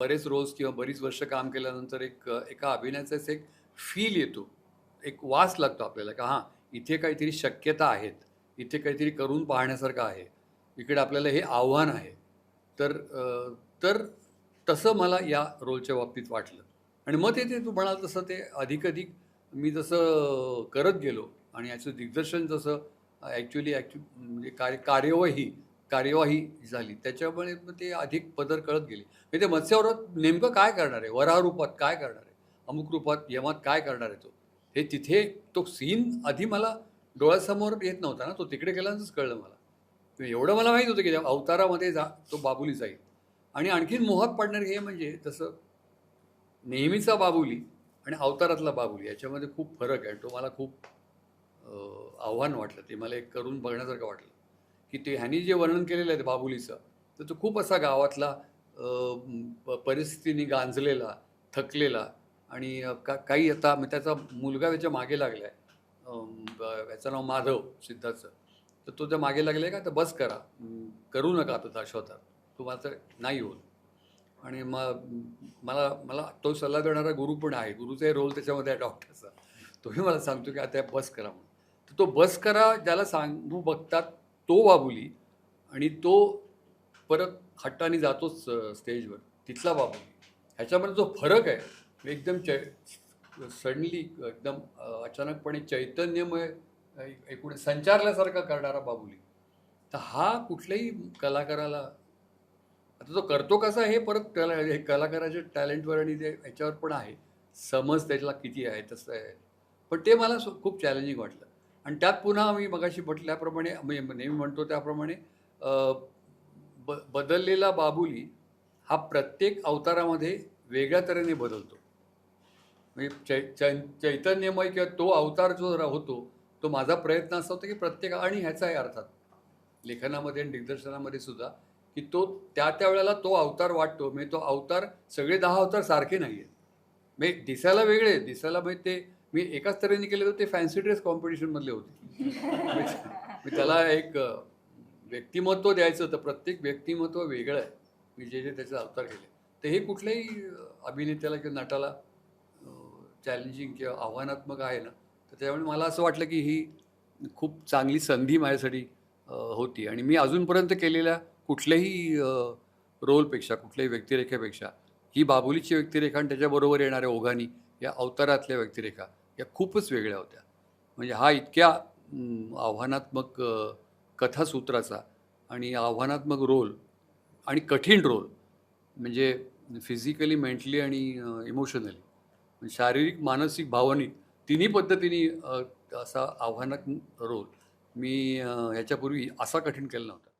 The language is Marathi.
बरेच रोज किंवा बरीच वर्ष काम केल्यानंतर एक एका अभिनयाचाच एक फील येतो. एक वास लागतो आपल्याला का हां इथे काहीतरी शक्यता आहेत. इथे काहीतरी करून पाहण्यासारखं आहे. इकडे आपल्याला हे आव्हान आहे. तर तर तसं मला या रोलच्या बाबतीत वाटलं. आणि मग ते ते तू म्हणाल तसं ते अधिक मी जसं करत गेलो आणि याचं दिग्दर्शन जसं ॲक्च्युली ॲक्च्यु म्हणजे कार्य कार्यवाही कार्यवाही झाली. त्याच्यामुळे मग ते अधिक पदर कळत गेली. म्हणजे ते मत्स्यावरात नेमकं काय करणार आहे? वराह रूपात काय करणार आहे? अमुक रूपात यमात काय करणार आहे तो? हे तिथे तो सीन आधी मला डोळ्यासमोर येत नव्हता ना. तो तिकडे गेल्यानंतरच कळलं मला. म्हणजे एवढं मला माहीत होतं की अवतारामध्ये जा तो बाबुली जाईल. आणि आणखीन मोहात पडणार हे म्हणजे तसं नेहमीचा बाबुली आणि अवतारातला बाबुली याच्यामध्ये खूप फरक आहे. आणि तो मला खूप आव्हान वाटलं. ते मला एक करून बघण्यासारखं वाटलं. की ते ह्यांनी जे वर्णन केलेलं आहे बाबुलीचं तर तो खूप असा गावातला प- परिस्थितीने गांजलेला थकलेला आणि का काही आता मग त्याचा मुलगा त्याच्यामागे लागला आहे याचं नाव माधव सिद्धाचं तर तो त्या मागे लागला आहे का तर बस करा. करू नका आता दाशवतात तुम्हाला नाही होत. आणि मग मला मला तो सल्ला देणारा गुरु पण आहे. गुरुचा रोल त्याच्यामध्ये आहे डॉक्टरचा तोही मला सांगतो की आता बस करा म्हणून. तर तो बस करा ज्याला सांगू बघतात तो बाबुली आणि तो परत हट्टाने जातोच स्टेजवर तिथला बाबुली. ह्याच्यामध्ये जो फरक आहे एकदम चै सडनली एकदम अचानकपणे चैतन्यमय एकूण संचारल्यासारखा करणारा बाबुली. तर हा कुठल्याही कलाकाराला आता तो करतो कसा हे परत कला हे कलाकाराच्या टॅलेंटवर आणि ते ह्याच्यावर पण आहे. समज त्याला किती आहे तसं आहे. पण ते मला खूप चॅलेंजिंग वाटलं. आणि त्यात पुन्हा आम्ही मगाशी म्हटल्याप्रमाणे मी नेहमी म्हणतो त्याप्रमाणे ब बदललेला बाबुली हा प्रत्येक अवतारामध्ये वेगळ्या तऱ्हेने बदलतो. म्हणजे चै चै चैतन्यमय किंवा तो अवतार जो रा- होतो तो माझा प्रयत्न असा होता की प्रत्येक आणि ह्याचाही अर्थात लेखनामध्ये आणि दिग्दर्शनामध्ये सुद्धा की तो त्या त्या वेळेला तो अवतार वाटतो. म्हणजे तो अवतार सगळे दहा अवतार सारखे नाही आहेत म्हणजे दिसायला वेगळे दिसायला म्हणजे ते मी एकाच तऱ्हेने केले तर ते फॅन्सी ड्रेस कॉम्पिटिशनमधले होते. मी त्याला एक व्यक्तिमत्व द्यायचं तर प्रत्येक व्यक्तिमत्व वेगळं आहे. मी जे जे त्याचे अवतार केले. तर हे कुठल्याही अभिनेत्याला किंवा नटाला चॅलेंजिंग किंवा आव्हानात्मक आहे ना तर त्यामुळे मला असं वाटलं की ही खूप चांगली संधी माझ्यासाठी होती. आणि मी अजूनपर्यंत केलेल्या कुठल्याही रोलपेक्षा कुठल्याही व्यक्तिरेखेपेक्षा ही बाबुलीची व्यक्तिरेखा आणि त्याच्याबरोबर येणाऱ्या ओघानी या अवतारातल्या व्यक्तिरेखा या खूपच वेगळ्या होत्या. म्हणजे हा इतक्या आव्हानात्मक कथासूत्राचा आणि आव्हानात्मक रोल आणि कठीण रोल म्हणजे फिजिकली मेंटली आणि इमोशनली म्हणजे शारीरिक मानसिक भावनिक तिन्ही पद्धतीने असा आव्हानात्मक रोल मी ह्याच्यापूर्वी असा कठीण केला नव्हता.